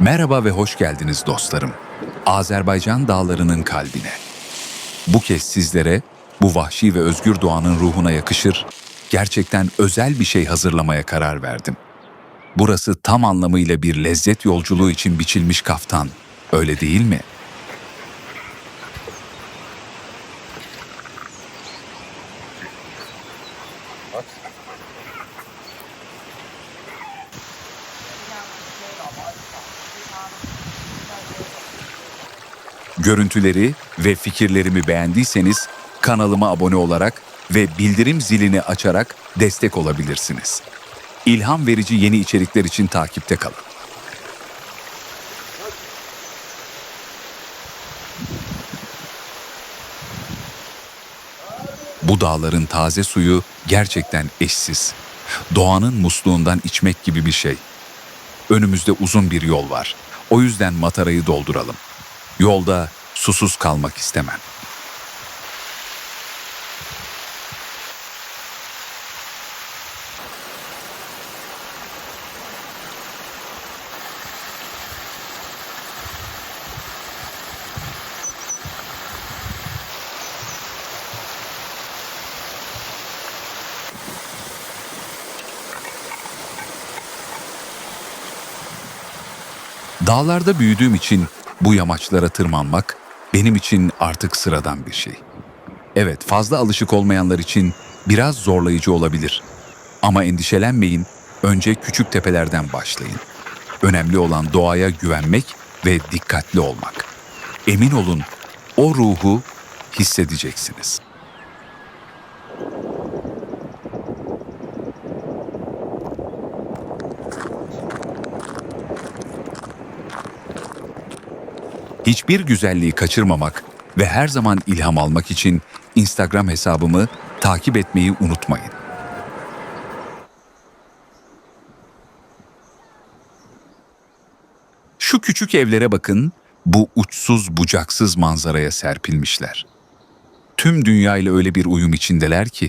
Merhaba ve hoş geldiniz dostlarım. Azerbaycan dağlarının kalbine. Bu kez sizlere bu vahşi ve özgür doğanın ruhuna yakışır, gerçekten özel bir şey hazırlamaya karar verdim. Burası tam anlamıyla bir lezzet yolculuğu için biçilmiş kaftan. Öyle değil mi? Görüntüleri ve fikirlerimi beğendiyseniz kanalıma abone olarak ve bildirim zilini açarak destek olabilirsiniz. İlham verici yeni içerikler için takipte kalın. Bu dağların taze suyu gerçekten eşsiz. Doğanın musluğundan içmek gibi bir şey. Önümüzde uzun bir yol var. O yüzden matarayı dolduralım. Yolda susuz kalmak istemem. Dağlarda büyüdüğüm için bu yamaçlara tırmanmak benim için artık sıradan bir şey. Evet, fazla alışık olmayanlar için biraz zorlayıcı olabilir. Ama endişelenmeyin, önce küçük tepelerden başlayın. Önemli olan doğaya güvenmek ve dikkatli olmak. Emin olun, o ruhu hissedeceksiniz. Hiçbir güzelliği kaçırmamak ve her zaman ilham almak için Instagram hesabımı takip etmeyi unutmayın. Şu küçük evlere bakın, bu uçsuz bucaksız manzaraya serpilmişler. Tüm dünya ile öyle bir uyum içindeler ki,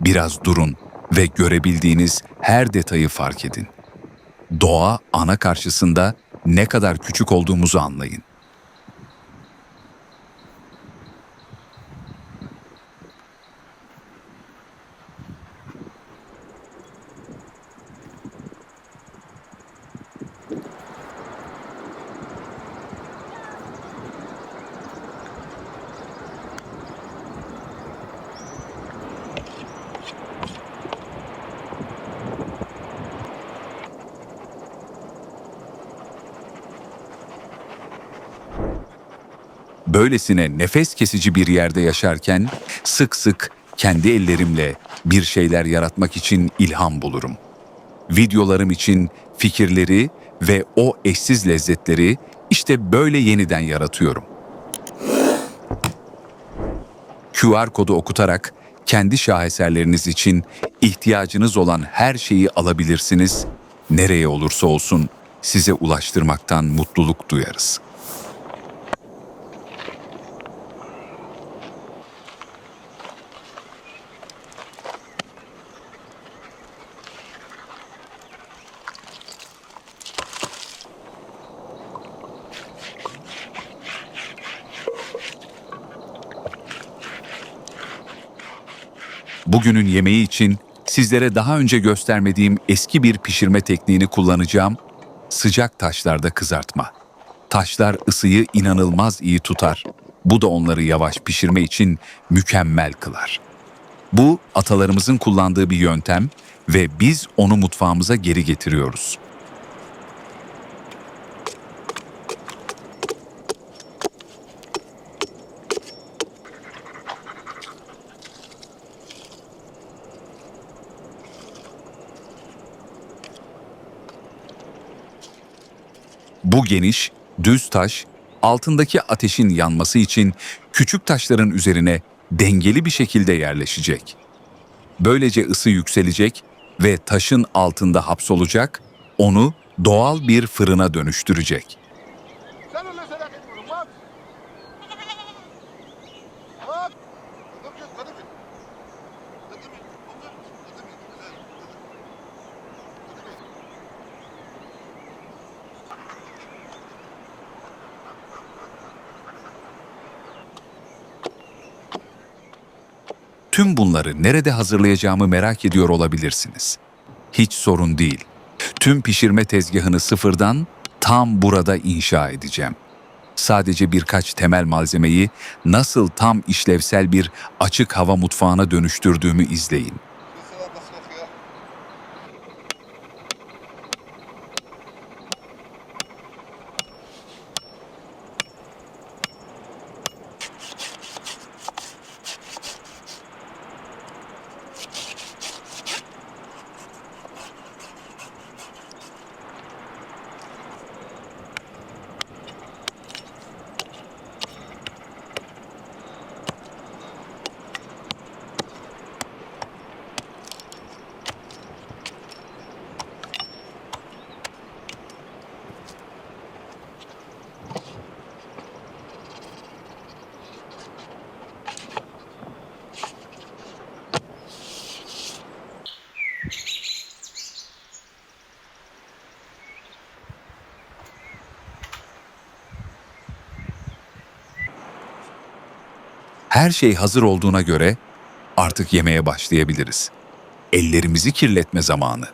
biraz durun ve görebildiğiniz her detayı fark edin. Doğa ana karşısında ne kadar küçük olduğumuzu anlayın. Böylesine nefes kesici bir yerde yaşarken sık sık kendi ellerimle bir şeyler yaratmak için ilham bulurum. Videolarım için fikirleri ve o eşsiz lezzetleri işte böyle yeniden yaratıyorum. QR kodu okutarak kendi şaheserleriniz için ihtiyacınız olan her şeyi alabilirsiniz. Nereye olursa olsun size ulaştırmaktan mutluluk duyarız. Bugünün yemeği için sizlere daha önce göstermediğim eski bir pişirme tekniğini kullanacağım. Sıcak taşlarda kızartma. Taşlar ısıyı inanılmaz iyi tutar. Bu da onları yavaş pişirme için mükemmel kılar. Bu atalarımızın kullandığı bir yöntem ve biz onu mutfağımıza geri getiriyoruz. Bu geniş, düz taş, altındaki ateşin yanması için küçük taşların üzerine dengeli bir şekilde yerleşecek. Böylece ısı yükselecek ve taşın altında hapsolacak, onu doğal bir fırına dönüştürecek. Tüm bunları nerede hazırlayacağımı merak ediyor olabilirsiniz. Hiç sorun değil. Tüm pişirme tezgahını sıfırdan tam burada inşa edeceğim. Sadece birkaç temel malzemeyi nasıl tam işlevsel bir açık hava mutfağına dönüştürdüğümü izleyin. Her şey hazır olduğuna göre artık yemeğe başlayabiliriz. Ellerimizi kirletme zamanı.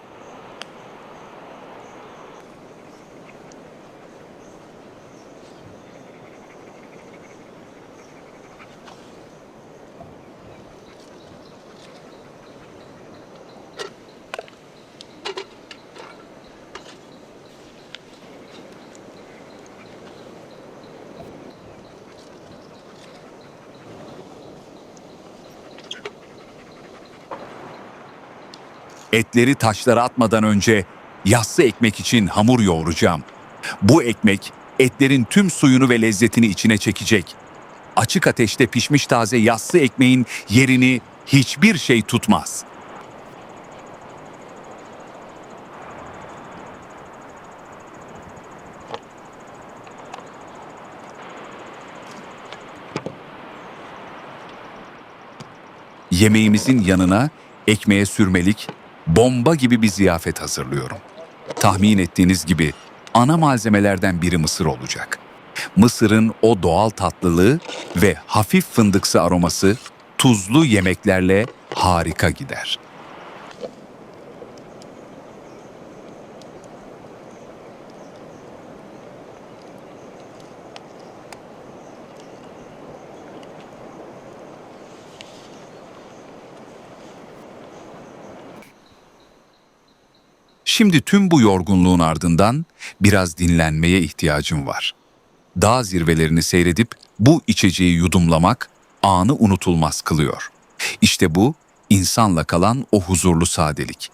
Etleri taşlara atmadan önce yassı ekmek için hamur yoğuracağım. Bu ekmek etlerin tüm suyunu ve lezzetini içine çekecek. Açık ateşte pişmiş taze yassı ekmeğin yerini hiçbir şey tutmaz. Yemeğimizin yanına ekmeğe sürmelik bomba gibi bir ziyafet hazırlıyorum. Tahmin ettiğiniz gibi ana malzemelerden biri mısır olacak. Mısırın o doğal tatlılığı ve hafif fındıksı aroması tuzlu yemeklerle harika gider. Şimdi tüm bu yorgunluğun ardından biraz dinlenmeye ihtiyacım var. Dağ zirvelerini seyredip bu içeceği yudumlamak anı unutulmaz kılıyor. İşte bu insanla kalan o huzurlu sadelik.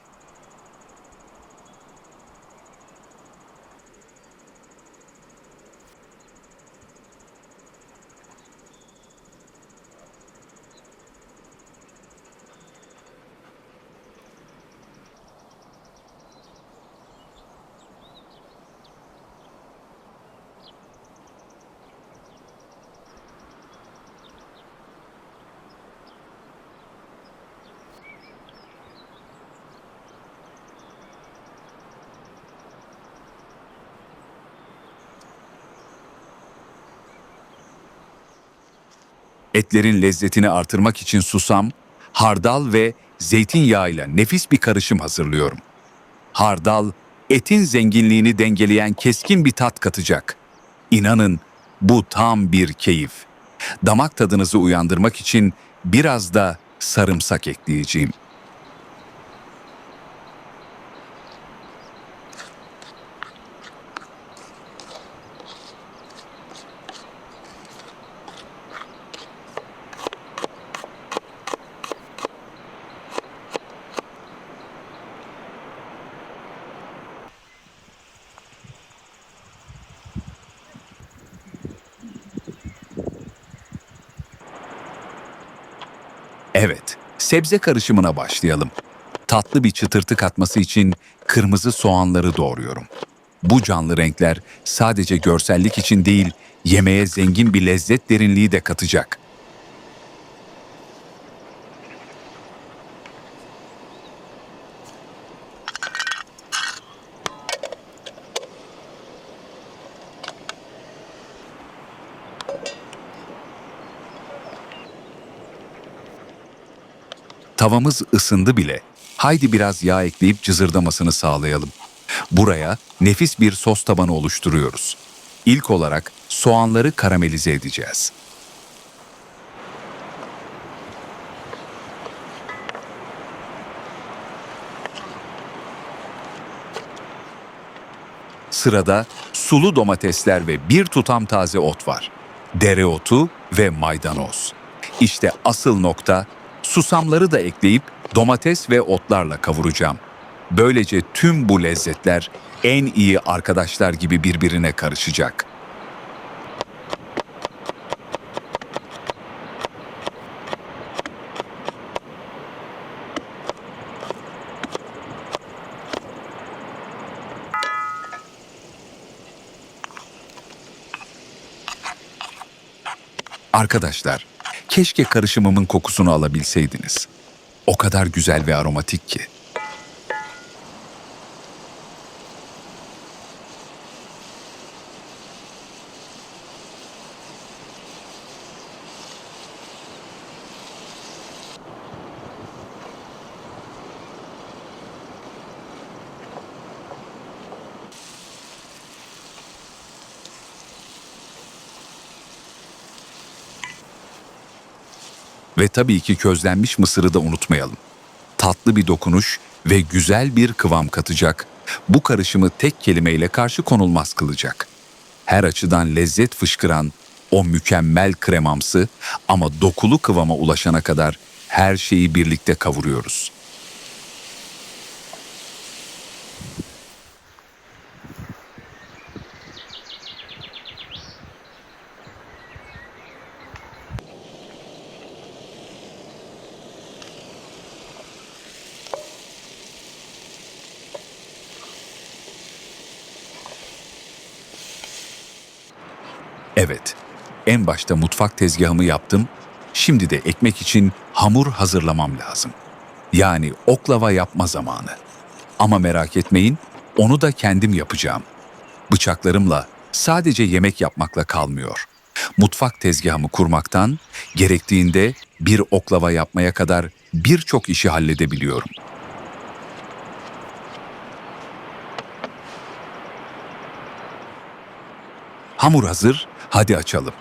Etlerin lezzetini artırmak için susam, hardal ve zeytinyağıyla nefis bir karışım hazırlıyorum. Hardal, etin zenginliğini dengeleyen keskin bir tat katacak. İnanın bu tam bir keyif. Damak tadınızı uyandırmak için biraz da sarımsak ekleyeceğim. Evet, sebze karışımına başlayalım. Tatlı bir çıtırtı katması için kırmızı soğanları doğruyorum. Bu canlı renkler sadece görsellik için değil, yemeğe zengin bir lezzet derinliği de katacak. Tavamız ısındı bile. Haydi biraz yağ ekleyip cızırdamasını sağlayalım. Buraya nefis bir sos tabanı oluşturuyoruz. İlk olarak soğanları karamelize edeceğiz. Sırada sulu domatesler ve bir tutam taze ot var. Dereotu ve maydanoz. İşte asıl nokta susamları da ekleyip domates ve otlarla kavuracağım. Böylece tüm bu lezzetler en iyi arkadaşlar gibi birbirine karışacak. Arkadaşlar, keşke karışımımın kokusunu alabilseydiniz. O kadar güzel ve aromatik ki. Ve tabii ki közlenmiş mısırı da unutmayalım. Tatlı bir dokunuş ve güzel bir kıvam katacak. Bu karışımı tek kelimeyle karşı konulmaz kılacak. Her açıdan lezzet fışkıran o mükemmel kremamsı ama dokulu kıvama ulaşana kadar her şeyi birlikte kavuruyoruz. Evet, en başta mutfak tezgahımı yaptım. Şimdi de ekmek için hamur hazırlamam lazım. Yani oklava yapma zamanı. Ama merak etmeyin, onu da kendim yapacağım. Bıçaklarımla sadece yemek yapmakla kalmıyor. Mutfak tezgahımı kurmaktan, gerektiğinde bir oklava yapmaya kadar birçok işi halledebiliyorum. Hamur hazır, hadi açalım.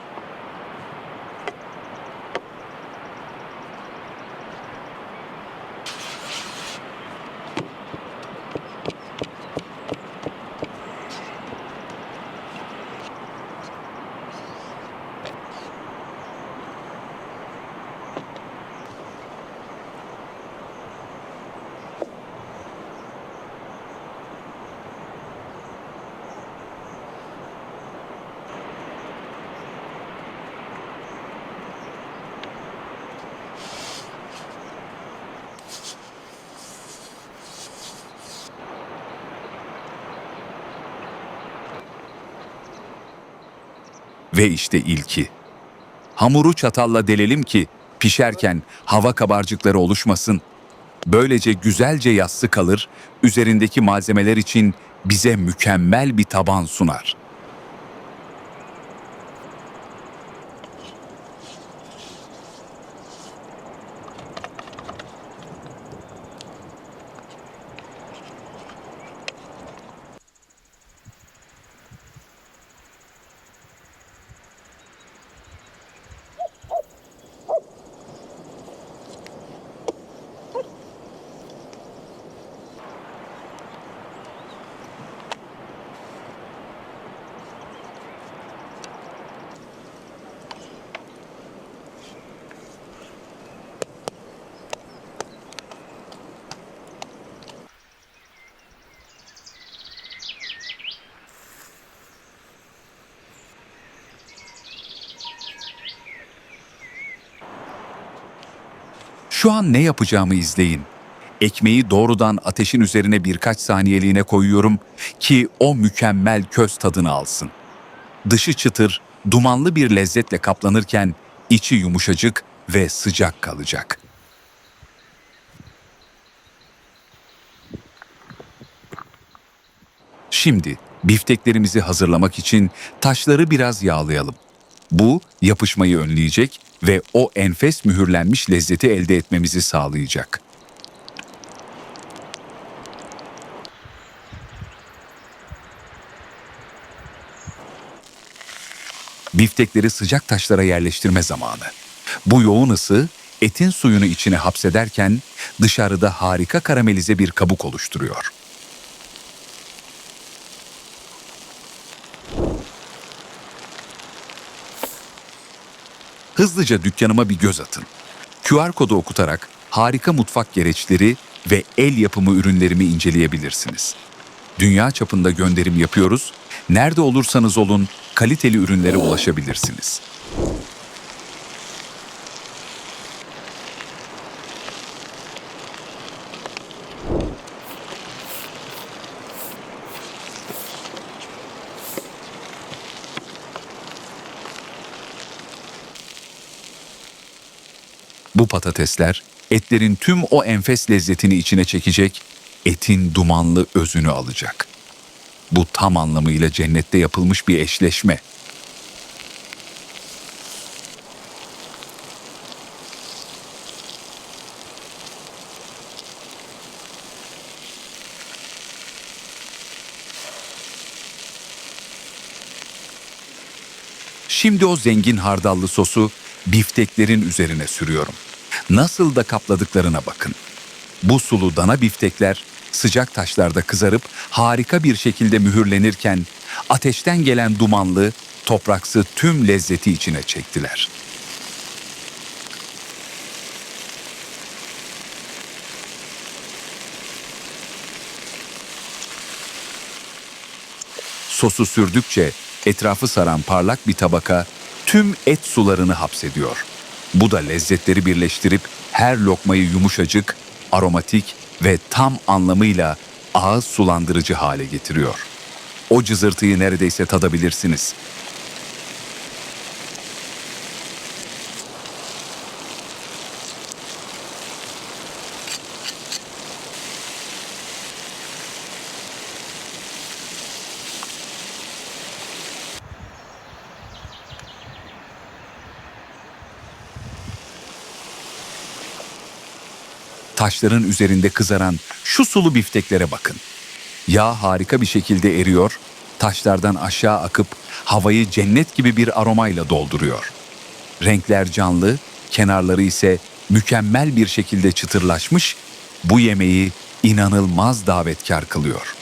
Ve işte ilki. Hamuru çatalla delelim ki pişerken hava kabarcıkları oluşmasın. Böylece güzelce yassı kalır, üzerindeki malzemeler için bize mükemmel bir taban sunar. Şu an ne yapacağımı izleyin. Ekmeği doğrudan ateşin üzerine birkaç saniyeliğine koyuyorum ki o mükemmel köz tadını alsın. Dışı çıtır, dumanlı bir lezzetle kaplanırken içi yumuşacık ve sıcak kalacak. Şimdi bifteklerimizi hazırlamak için taşları biraz yağlayalım. Bu yapışmayı önleyecek ve o enfes mühürlenmiş lezzeti elde etmemizi sağlayacak. Biftekleri sıcak taşlara yerleştirme zamanı. Bu yoğun ısı etin suyunu içine hapsederken dışarıda harika karamelize bir kabuk oluşturuyor. Hızlıca dükkanıma bir göz atın. QR kodu okutarak harika mutfak gereçleri ve el yapımı ürünlerimi inceleyebilirsiniz. Dünya çapında gönderim yapıyoruz. Nerede olursanız olun kaliteli ürünlere ulaşabilirsiniz. Patatesler etlerin tüm o enfes lezzetini içine çekecek, etin dumanlı özünü alacak. Bu tam anlamıyla cennette yapılmış bir eşleşme. Şimdi o zengin hardallı sosu bifteklerin üzerine sürüyorum. Nasıl da kapladıklarına bakın. Bu sulu dana biftekler sıcak taşlarda kızarıp harika bir şekilde mühürlenirken ateşten gelen dumanlı, topraksı tüm lezzeti içine çektiler. Sosu sürdükçe etrafı saran parlak bir tabaka tüm et sularını hapsediyor. Bu da lezzetleri birleştirip her lokmayı yumuşacık, aromatik ve tam anlamıyla ağız sulandırıcı hale getiriyor. O cızırtıyı neredeyse tadabilirsiniz. Taşların üzerinde kızaran şu sulu bifteklere bakın. Yağ harika bir şekilde eriyor, taşlardan aşağı akıp havayı cennet gibi bir aromayla dolduruyor. Renkler canlı, kenarları ise mükemmel bir şekilde çıtırlaşmış, bu yemeği inanılmaz davetkar kılıyor.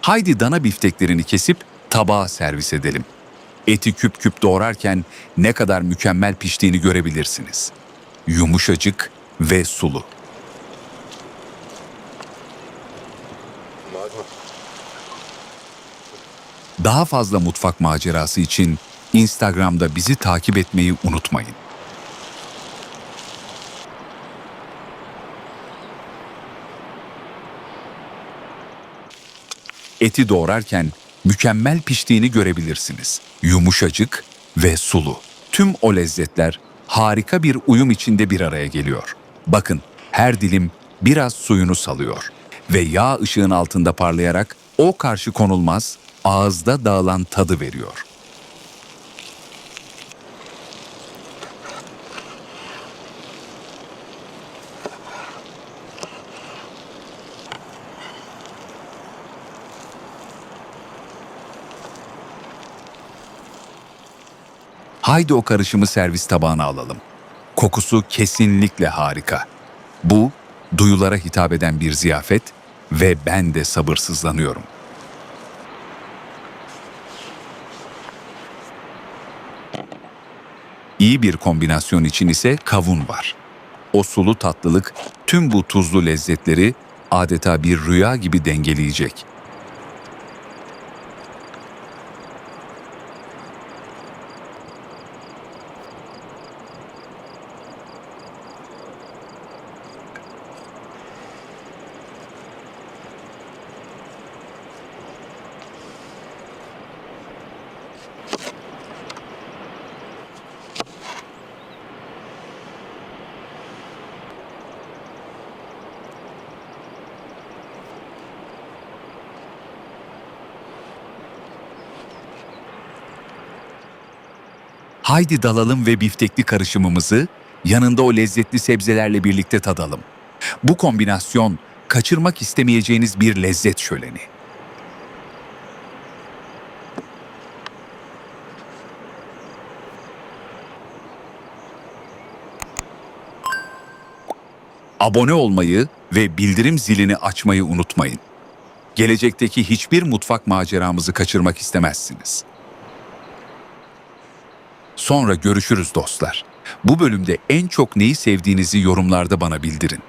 Haydi dana bifteklerini kesip tabağa servis edelim. Eti küp küp doğrarken ne kadar mükemmel piştiğini görebilirsiniz. Yumuşacık ve sulu. Daha fazla mutfak macerası için Instagram'da bizi takip etmeyi unutmayın. Eti doğrarken mükemmel piştiğini görebilirsiniz. Yumuşacık ve sulu. Tüm o lezzetler harika bir uyum içinde bir araya geliyor. Bakın her dilim biraz suyunu salıyor ve yağ ışığın altında parlayarak o karşı konulmaz ağızda dağılan tadı veriyor. Haydi o karışımı servis tabağına alalım. Kokusu kesinlikle harika. Bu, duyulara hitap eden bir ziyafet ve ben de sabırsızlanıyorum. İyi bir kombinasyon için ise kavun var. O sulu tatlılık tüm bu tuzlu lezzetleri adeta bir rüya gibi dengeleyecek. Haydi dalalım ve biftekli karışımımızı yanında o lezzetli sebzelerle birlikte tadalım. Bu kombinasyon kaçırmak istemeyeceğiniz bir lezzet şöleni. Abone olmayı ve bildirim zilini açmayı unutmayın. Gelecekteki hiçbir mutfak maceramızı kaçırmak istemezsiniz. Sonra görüşürüz dostlar. Bu bölümde en çok neyi sevdiğinizi yorumlarda bana bildirin.